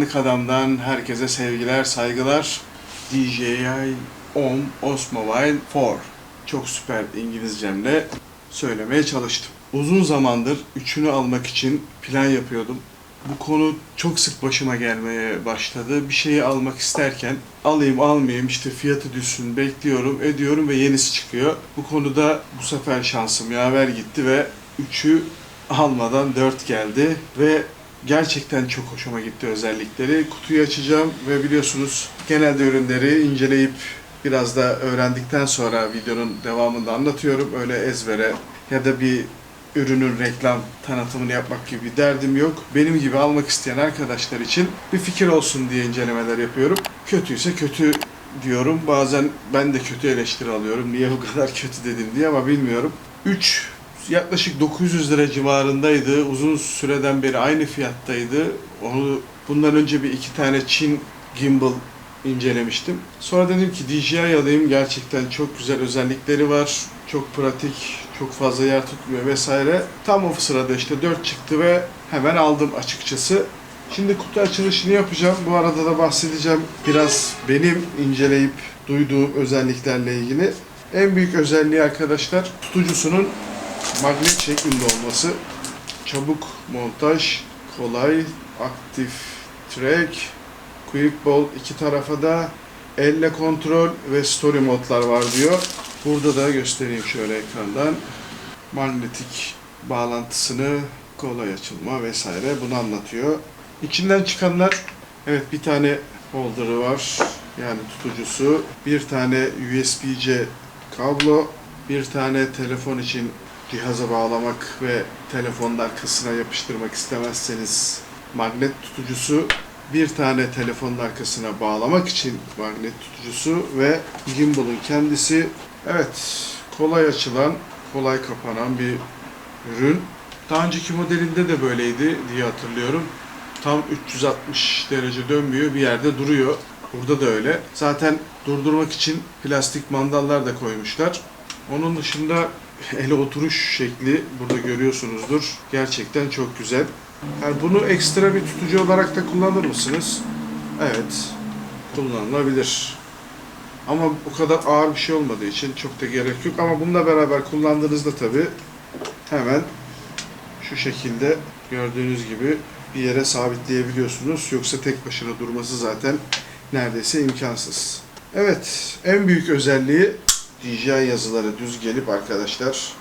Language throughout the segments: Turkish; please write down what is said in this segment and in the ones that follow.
Karanlık Adam'dan herkese sevgiler, saygılar. DJI OM Osmobile 4. Çok süper İngilizcemle söylemeye çalıştım. Uzun zamandır üçünü almak için plan yapıyordum. Bu konu çok sık başıma gelmeye başladı. Bir şeyi almak isterken alayım almayayım işte fiyatı düşsün bekliyorum ediyorum ve yenisi çıkıyor. Bu konuda bu sefer şansım yaver gitti ve üçü almadan 4 geldi ve gerçekten çok hoşuma gitti özellikleri. Kutuyu açacağım ve biliyorsunuz genelde ürünleri inceleyip biraz da öğrendikten sonra videonun devamında anlatıyorum. Öyle ezbere ya da bir ürünün reklam tanıtımını yapmak gibi bir derdim yok. Benim gibi almak isteyen arkadaşlar için bir fikir olsun diye incelemeler yapıyorum. Kötüyse kötü diyorum. Bazen ben de kötü eleştiri alıyorum. Niye bu kadar kötü dedim diye ama bilmiyorum. 3 yaklaşık 900 lira civarındaydı. Uzun süreden beri aynı fiyattaydı. Onu bundan önce bir iki tane Çin gimbal incelemiştim. Sonra dedim ki DJI alayım. Gerçekten çok güzel özellikleri var. Çok pratik, çok fazla yer tutmuyor vesaire. Tam o sırada işte 4 çıktı ve hemen aldım açıkçası. Şimdi kutu açılışını yapacağım. Bu arada da bahsedeceğim biraz benim inceleyip duyduğum özelliklerle ilgili. En büyük özelliği arkadaşlar tutucusunun magnet şeklinde olması. Çabuk montaj, kolay, aktif track, quick bolt iki tarafa da elle kontrol ve story modlar var diyor. Burada da göstereyim şöyle ekrandan. Magnetik bağlantısını, kolay açılma vesaire bunu anlatıyor. İçinden çıkanlar, evet bir tane holder'ı var. Yani tutucusu. Bir tane USB-C kablo. Bir tane telefon için cihaza bağlamak ve telefonun arkasına yapıştırmak istemezseniz magnet tutucusu. Bir tane telefonun arkasına bağlamak için magnet tutucusu ve gimbal'ın kendisi. Evet, kolay açılan, kolay kapanan bir ürün. Daha önceki modelinde de böyleydi diye hatırlıyorum. Tam 360 derece dönmüyor, bir yerde duruyor. Burada da öyle. Zaten durdurmak için plastik mandallar da koymuşlar. Onun dışında ele oturuş şekli burada görüyorsunuzdur. Gerçekten çok güzel. Yani bunu ekstra bir tutucu olarak da kullanır mısınız? Evet, kullanılabilir. Ama bu kadar ağır bir şey olmadığı için çok da gerek yok. Ama bununla beraber kullandığınızda tabii hemen şu şekilde gördüğünüz gibi bir yere sabitleyebiliyorsunuz. Yoksa tek başına durması zaten neredeyse imkansız. Evet, en büyük özelliği DJI yazıları düz gelip arkadaşlar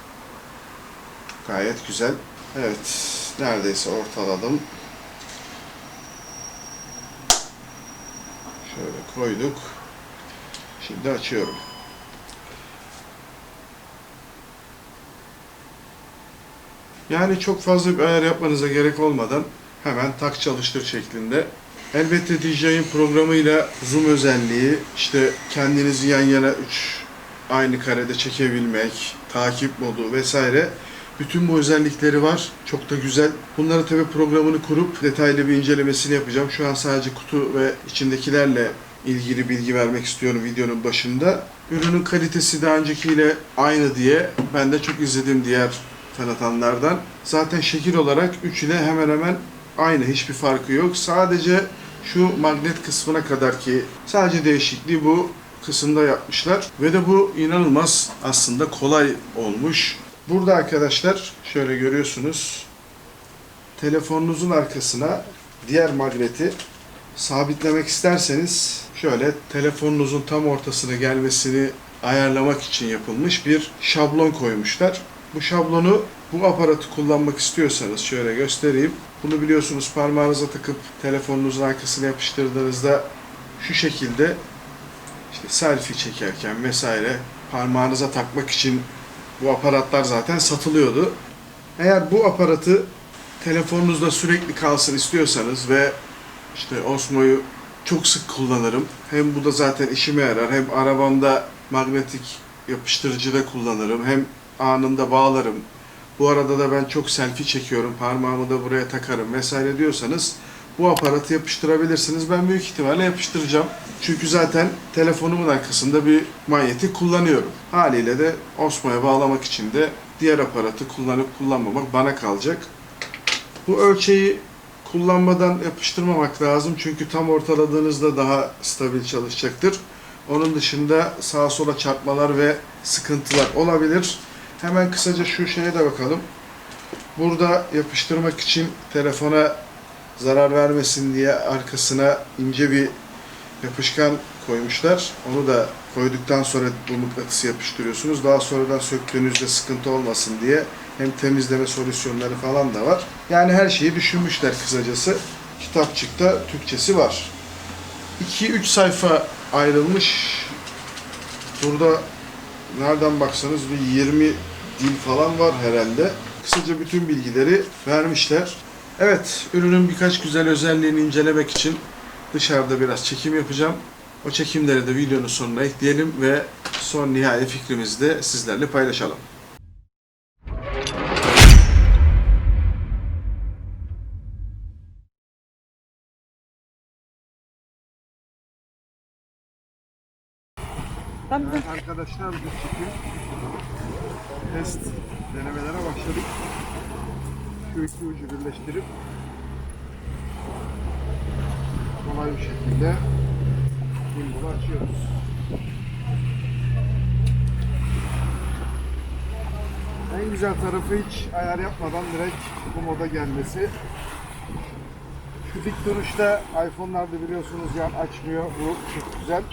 gayet güzel. Evet, neredeyse ortaladım. Şöyle koyduk. Şimdi açıyorum. Yani çok fazla bir ayar yapmanıza gerek olmadan hemen tak çalıştır şeklinde. Elbette DJI'nin programıyla zoom özelliği, işte kendinizi yan yana 3 aynı karede çekebilmek, takip modu vesaire bütün bu özellikleri var. Çok da güzel. Bunları tabi programını kurup detaylı bir incelemesini yapacağım. Şu an sadece kutu ve içindekilerle ilgili bilgi vermek istiyorum videonun başında. Ürünün kalitesi daha öncekiyle aynı diye ben de çok izlediğim diğer tanıtanlardan. Zaten şekil olarak üç ile hemen hemen aynı. Hiçbir farkı yok. Sadece şu magnet kısmına kadar ki sadece değişikliği bu kısımda yapmışlar. Ve de bu inanılmaz aslında kolay olmuş. Burada arkadaşlar şöyle görüyorsunuz. Telefonunuzun arkasına diğer magneti sabitlemek isterseniz şöyle telefonunuzun tam ortasına gelmesini ayarlamak için yapılmış bir şablon koymuşlar. Bu şablonu bu aparatı kullanmak istiyorsanız şöyle göstereyim. Bunu biliyorsunuz parmağınıza takıp telefonunuzun arkasına yapıştırdığınızda şu şekilde işte selfie çekerken vesaire parmağınıza takmak için bu aparatlar zaten satılıyordu. Eğer bu aparatı telefonunuzda sürekli kalsın istiyorsanız ve işte Osmo'yu çok sık kullanırım. Hem bu da zaten işime yarar. Hem arabamda magnetik yapıştırıcıda kullanırım. Hem anında bağlarım. Bu arada da ben çok selfie çekiyorum. Parmağımı da buraya takarım vesaire diyorsanız bu aparatı yapıştırabilirsiniz. Ben büyük ihtimalle yapıştıracağım. Çünkü zaten telefonumun arkasında bir manyetik kullanıyorum. Haliyle de Osmo'ya bağlamak için de diğer aparatı kullanıp kullanmamak bana kalacak. Bu ölçeği kullanmadan yapıştırmamak lazım çünkü tam ortaladığınızda daha stabil çalışacaktır. Onun dışında sağa sola çarpmalar ve sıkıntılar olabilir. Hemen kısaca şu şeye de bakalım. Burada yapıştırmak için telefona zarar vermesin diye arkasına ince bir yapışkan koymuşlar. Onu da koyduktan sonra bu mıknatısı yapıştırıyorsunuz. Daha sonradan söktüğünüzde sıkıntı olmasın diye hem temizleme solüsyonları falan da var. Yani her şeyi düşünmüşler kısacası. Kitapçıkta Türkçesi var. 2-3 sayfa ayrılmış. Burada nereden baksanız bir 20 dil falan var herhalde. Kısaca bütün bilgileri vermişler. Evet, ürünün birkaç güzel özelliğini incelemek için dışarıda biraz çekim yapacağım. O çekimleri de videonun sonuna ekleyelim ve son nihai fikrimizi de sizlerle paylaşalım. Arkadaşlar bir çekim test denemelere başladık. Şu iki ucu birleştirip kolay bir şekilde gimbal açıyoruz. En güzel tarafı hiç ayar yapmadan direkt bu moda gelmesi. Şu duruşta iPhone'larda biliyorsunuz yan açmıyor. Bu çok güzel.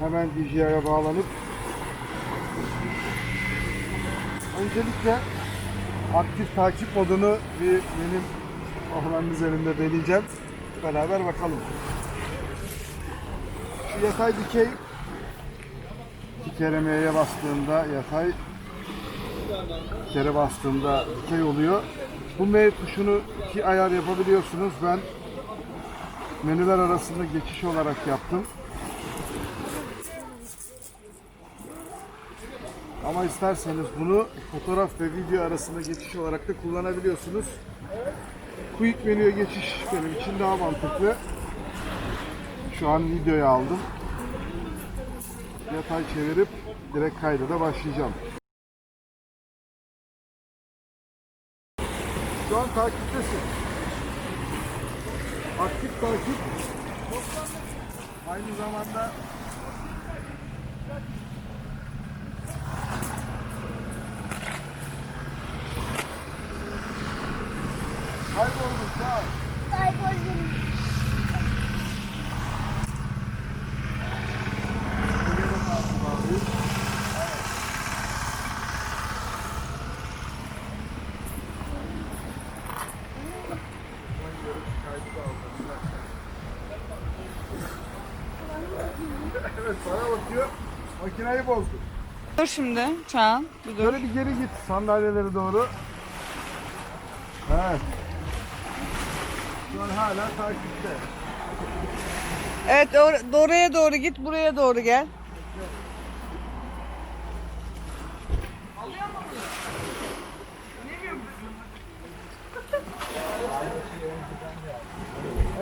Hemen DJI'ye bağlanıp öncelikle aktif takip modunu bir benim oğlanın üzerinde deneyeceğim. Beraber bakalım. Yatay dikey iki kere M'ye bastığında yatay kere bastığında dikey oluyor. Bu M tuşunu iki ayar yapabiliyorsunuz. Ben menüler arasında geçiş olarak yaptım. Ama isterseniz bunu fotoğraf ve video arasında geçiş olarak da kullanabiliyorsunuz. Quick menüye geçiş benim için daha mantıklı. Şu an videoya aldım. Yatay çevirip direkt kayda da başlayacağım. Şu an takiptesin. Aktif takip. Aynı zamanda kaybolmuş ya. Evet sana bakıyor. Makineyi bozdu. Dur şimdi Çağan. Bir dur. Böyle bir geri git sandalyeleri doğru. Evet. Şu an hala takipte. Evet doğru, doğruya doğru git. Buraya doğru gel.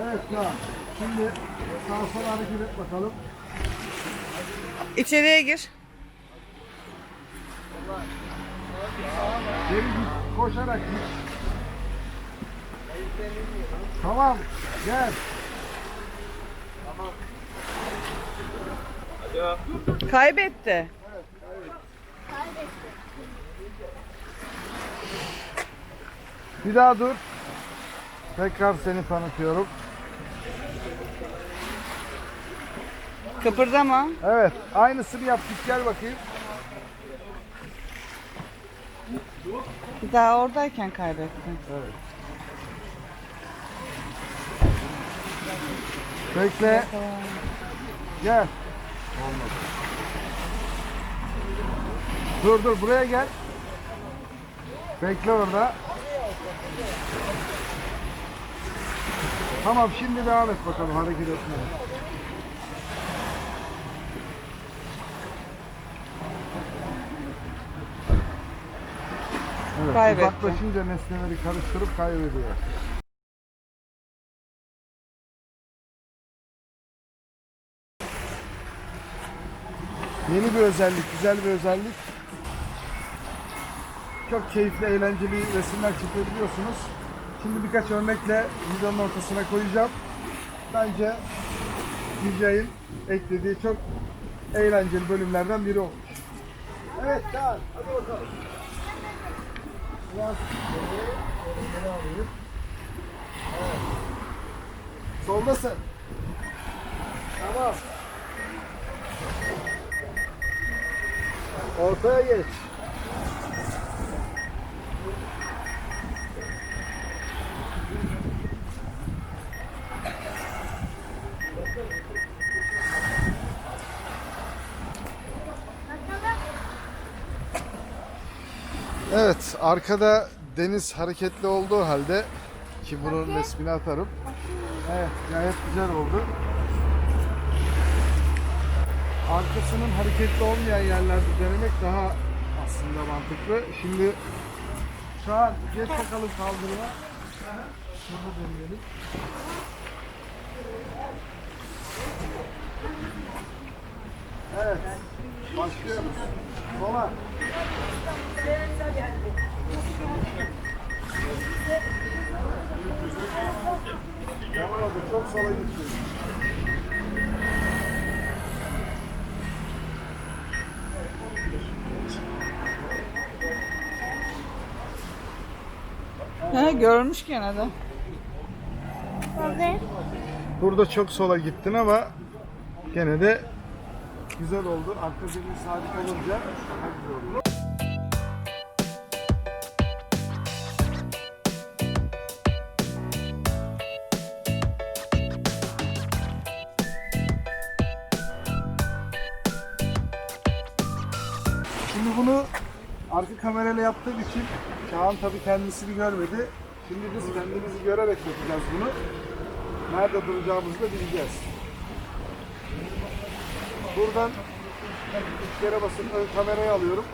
Evet ya. Şimdi sağa sola hareket et bakalım. İçeriye gir. Geri git. Koşarak git. Tamam. Gel. Kaybetti. Bir daha dur. Tekrar seni tanıtıyorum. Kıpırdama. Evet. Aynısını yaptık. Gel bakayım. Bir daha oradayken kaybetti. Bekle. Gel. Dur dur buraya gel. Bekle orada. Tamam şimdi devam et bakalım hareket etmeye. Evet, Kaybetti. uzaklaşınca nesneleri karıştırıp kaybediyor. Yeni bir özellik, güzel bir özellik. Çok keyifli, eğlenceli resimler çekebiliyorsunuz. Şimdi birkaç örnekle videonun ortasına koyacağım. Bence DJ'in eklediği çok eğlenceli bölümlerden biri olmuş. Evet Kaan, hadi bakalım. Biraz öyle alayım. Evet. Soldasın. Tamam. Ortaya geç. Evet, arkada deniz hareketli olduğu halde ki bunun resmini atarım. Evet, gayet güzel oldu. Arkasının hareketli olmayan yerlerde denemek daha aslında mantıklı. Şimdi şu an geç bakalım kaldırıma. Şurada deneyelim. Evet, başlıyoruz. Sola. Yaman oldu, çok sola gitti. Ha, görmüş gene de. Burada çok sola gittin ama gene de güzel oldu. Arka zemin sabit olunca daha güzel oldu. Kamerayla yaptığım için Çağan tabii kendisini görmedi. Şimdi biz kendimizi görerek yapacağız bunu. Nerede duracağımızı da bileceğiz. Buradan üç kere basıp ön kamerayı alıyorum.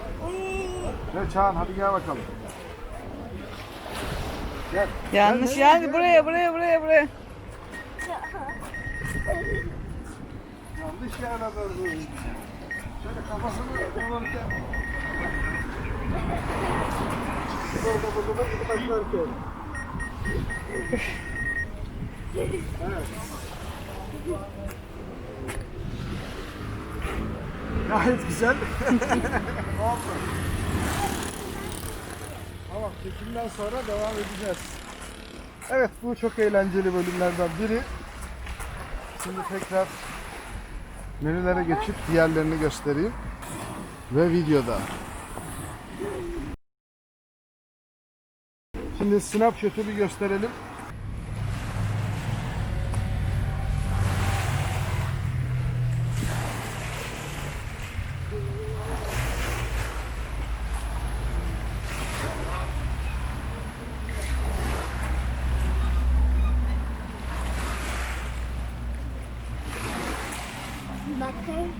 Ve Çağan hadi gel bakalım. Gel. Yanlış yani buraya buraya buraya buraya. Yanlış yerden doğru. Şöyle kafasını kullanırken. Burada burada da gidip açlarken. Evet. Gayet güzel. Oldu. Tamam, çekimden sonra devam edeceğiz. Evet, bu çok eğlenceli bölümlerden biri. Şimdi tekrar menülere geçip diğerlerini göstereyim. Ve videoda. Şimdi snapshot'u bir gösterelim.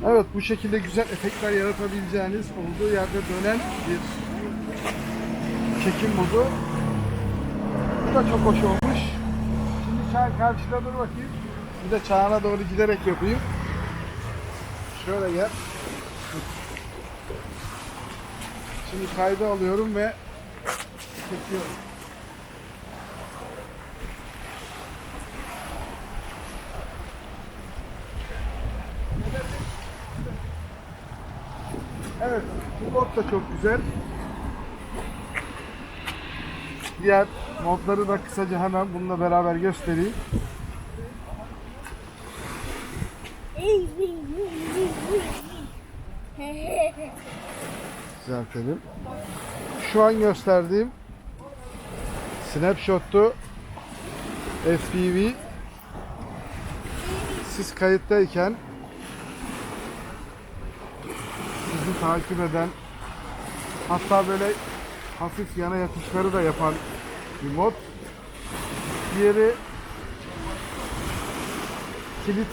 Evet bu şekilde güzel efektler yaratabileceğiniz olduğu yerde dönen bir çekim modu. Da çok hoş olmuş. Şimdi Çağan karşıda dur bakayım. Bir de Çağan'a doğru giderek yapayım. Şöyle gel. Şimdi kaydı alıyorum ve çekiyorum. Evet, bu mod da çok güzel. Diğer modları da kısaca hemen bununla beraber göstereyim. Düzeltelim. Şu an gösterdiğim Snapshot'tu. FPV siz kayıttayken sizi takip eden hatta böyle hafif yana yatışları da yapan mod. Diğeri kilit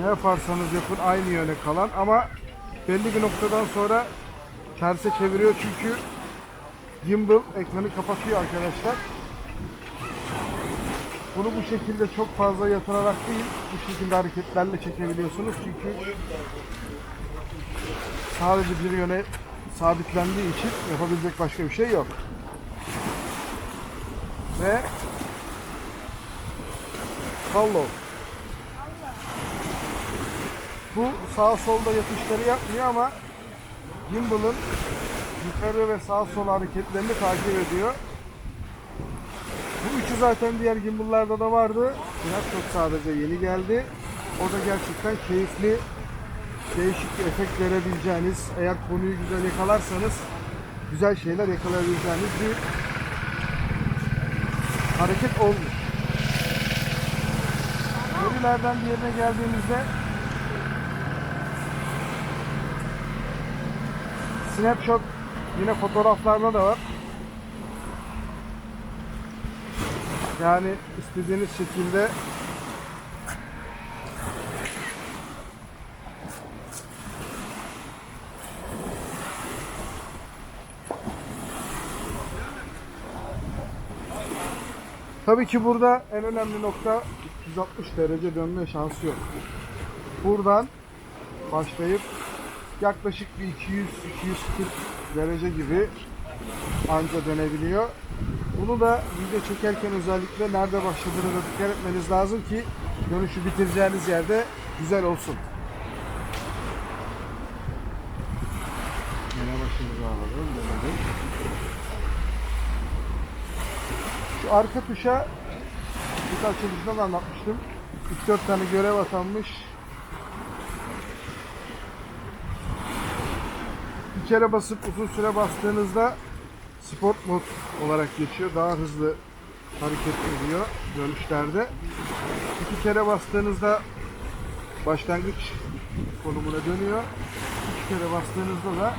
ne yaparsanız yapın aynı yöne kalan ama belli bir noktadan sonra terse çeviriyor çünkü gimbal ekranı kapatıyor arkadaşlar. Bunu bu şekilde çok fazla yatırarak değil, bu şekilde hareketlerle çekebiliyorsunuz çünkü sadece bir yöne sabitlendiği için yapabilecek başka bir şey yok. Ve follow. Bu sağ solda yatışları yapmıyor ama gimbal'ın yukarı ve sağ sol hareketlerini takip ediyor. Üçü zaten diğer gimbal'larda da vardı. Biraz çok sadece yeni geldi. O da gerçekten keyifli, değişik bir efekt verebileceğiniz, eğer konuyu güzel yakalarsanız güzel şeyler yakalayabileceğiniz bir hareket olmuş. Verilerden diğerine geldiğimizde Snapshot yine fotoğraflarda da var. Yani istediğiniz şekilde Tabii ki burada en önemli nokta 360 derece dönme şansı yok. Buradan başlayıp yaklaşık bir 200-240 derece gibi anca dönebiliyor. Bunu da video çekerken özellikle nerede başladığını da dikkat etmeniz lazım ki dönüşü bitireceğiniz yerde güzel olsun. Yine başımızı alalım. Dönelim. Şu arka tuşa bir açılışında da anlatmıştım. 3-4 tane görev atanmış. Bir kere basıp uzun süre bastığınızda sport mod olarak geçiyor. Daha hızlı hareket ediyor dönüşlerde. İki kere bastığınızda başlangıç konumuna dönüyor. Üç kere bastığınızda da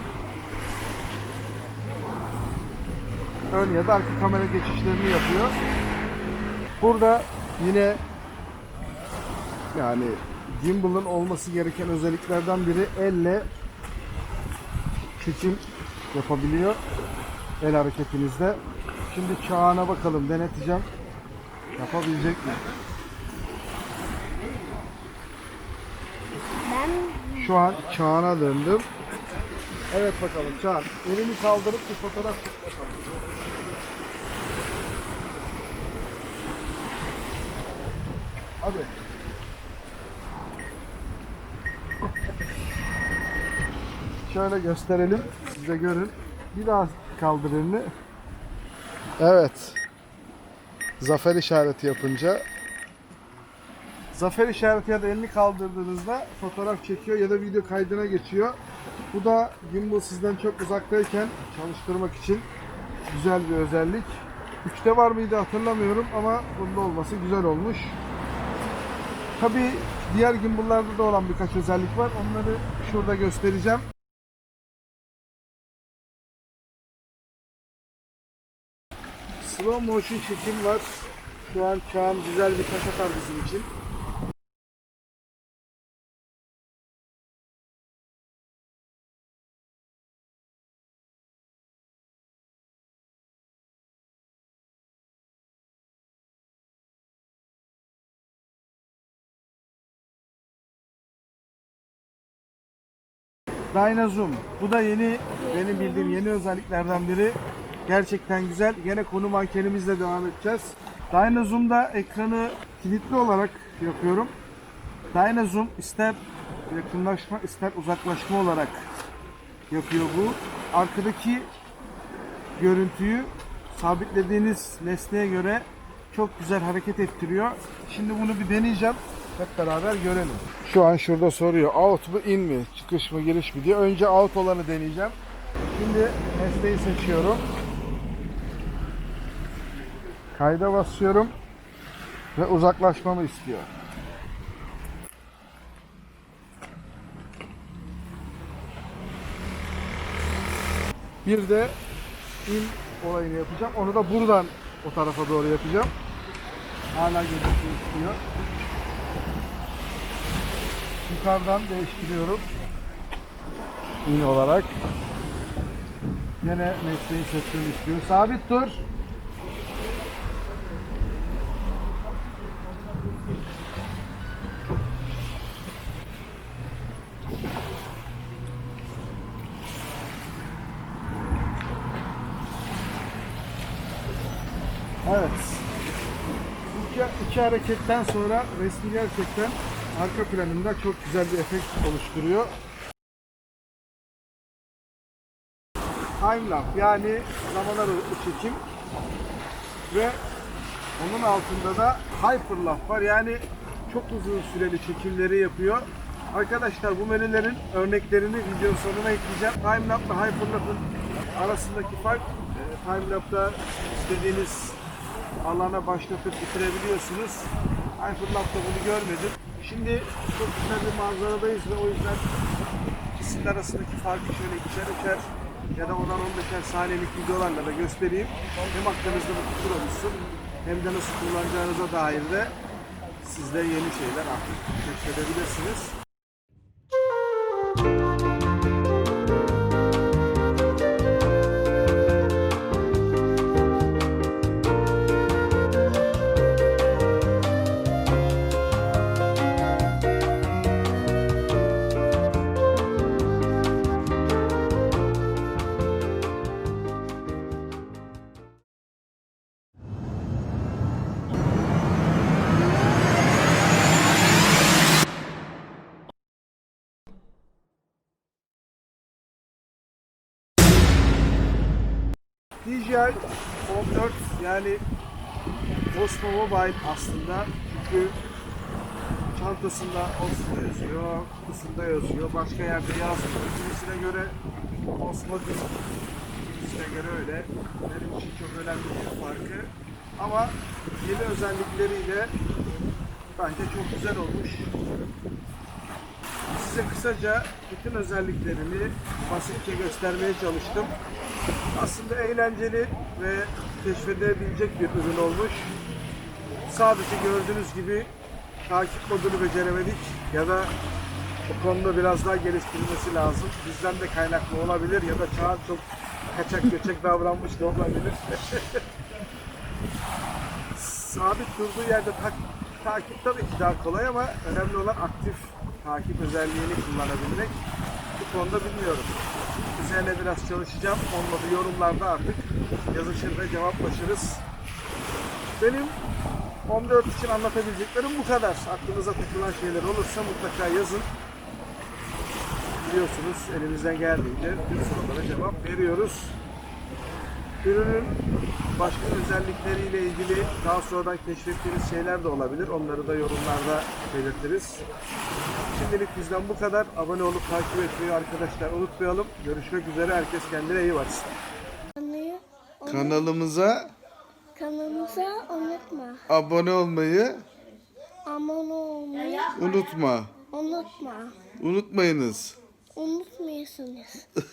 ön ya da arka kamera geçişlerini yapıyor. Burada yine yani gimbal'ın olması gereken özelliklerden biri elle çekim yapabiliyor el hareketinizde. Şimdi çağına bakalım deneteceğim. Yapabilecek mi? Şu an çağına döndüm. Evet bakalım Çağan. Elini kaldırıp bir fotoğraf çek bakalım. Hadi. Şöyle gösterelim. Size görün. Bir daha kaldır elini. Evet. Zafer işareti yapınca Zafer işareti ya da elini kaldırdığınızda fotoğraf çekiyor ya da video kaydına geçiyor. Bu da gimbal sizden çok uzaktayken çalıştırmak için güzel bir özellik. 3'te var mıydı hatırlamıyorum ama bunda olması güzel olmuş. Tabi diğer gimbal'larda da olan birkaç özellik var. Onları şurada göstereceğim. Slow motion çekim var. Şu an Çağan güzel bir taş atar bizim için. Dynazoom. Bu da yeni, benim bildiğim yeni özelliklerden biri. Gerçekten güzel. Yine konu mankenimizle devam edeceğiz. Dynazoom'da ekranı kilitli olarak yapıyorum. Dynazoom ister yakınlaşma ister uzaklaşma olarak yapıyor bu. Arkadaki görüntüyü sabitlediğiniz nesneye göre çok güzel hareket ettiriyor. Şimdi bunu bir deneyeceğim. Hep beraber görelim. Şu an şurada soruyor. Out mu in mi? Çıkış mı giriş mi diye. Önce out olanı deneyeceğim. Şimdi nesneyi seçiyorum. Kayda basıyorum. Ve uzaklaşmamı istiyor. Bir de in olayını yapacağım. Onu da buradan o tarafa doğru yapacağım. Hala gözüküyor istiyor. Yukarıdan değiştiriyorum. İn olarak. Yine mesleği seçmemi istiyor. Sabit dur. Evet. İki, iki hareketten sonra resmi gerçekten arka planında çok güzel bir efekt oluşturuyor. Time lapse yani zaman çekim ve onun altında da hyperlapse var yani çok uzun süreli çekimleri yapıyor. Arkadaşlar bu menülerin örneklerini video sonuna ekleyeceğim. Timelapse ile hyperlapse'ın arasındaki fark e, timelapse'da istediğiniz alana başlatıp bitirebiliyorsunuz. Hyperlapse'da bunu görmedim. Şimdi çok güzel bir manzaradayız ve o yüzden ikisinin arasındaki farkı şöyle ikişer üçer ya da 10'ar 15'er saniyelik videolarla da göstereyim. Hem aklınızda bir fikir oluşsun hem de nasıl kullanacağınıza dair de siz de yeni şeyler artık keşfedebilirsiniz. Yani Osmo Mobile aslında çünkü çantasında Osmo yazıyor, kutusunda yazıyor, başka yerde yazmıyor. Kimisine göre Osmo değil, kimisine göre öyle. Benim için çok önemli bir farkı. Ama yeni özellikleriyle bence çok güzel olmuş. Size kısaca bütün özelliklerini basitçe göstermeye çalıştım. Aslında eğlenceli ve keşfedebilecek bir ürün olmuş. Sadece gördüğünüz gibi takip modunu beceremedik ya da bu konuda biraz daha geliştirilmesi lazım. Bizden de kaynaklı olabilir ya da çağ çok kaçak göçek davranmış da olabilir. Sabit durduğu yerde tak, takip tabii ki daha kolay ama önemli olan aktif takip özelliğini kullanabilmek. Bu konuda bilmiyorum. Üzerine biraz çalışacağım. Olmadı yorumlarda artık yazışır ve cevaplaşırız. Benim 14 için anlatabileceklerim bu kadar. Aklınıza takılan şeyler olursa mutlaka yazın. Biliyorsunuz elimizden geldiğince tüm sorulara cevap veriyoruz. Ürünün başka özellikleriyle ilgili daha sonradan keşfettiğiniz şeyler de olabilir. Onları da yorumlarda belirtiriz. Şimdilik bizden bu kadar. Abone olup takip etmeyi arkadaşlar unutmayalım. Görüşmek üzere. Herkes kendine iyi baksın. Kanalı, Kanalımıza kanalımıza unutma. abone olmayı Abone olmayı unutma. unutma. Unutmayınız. Unutmuyorsunuz.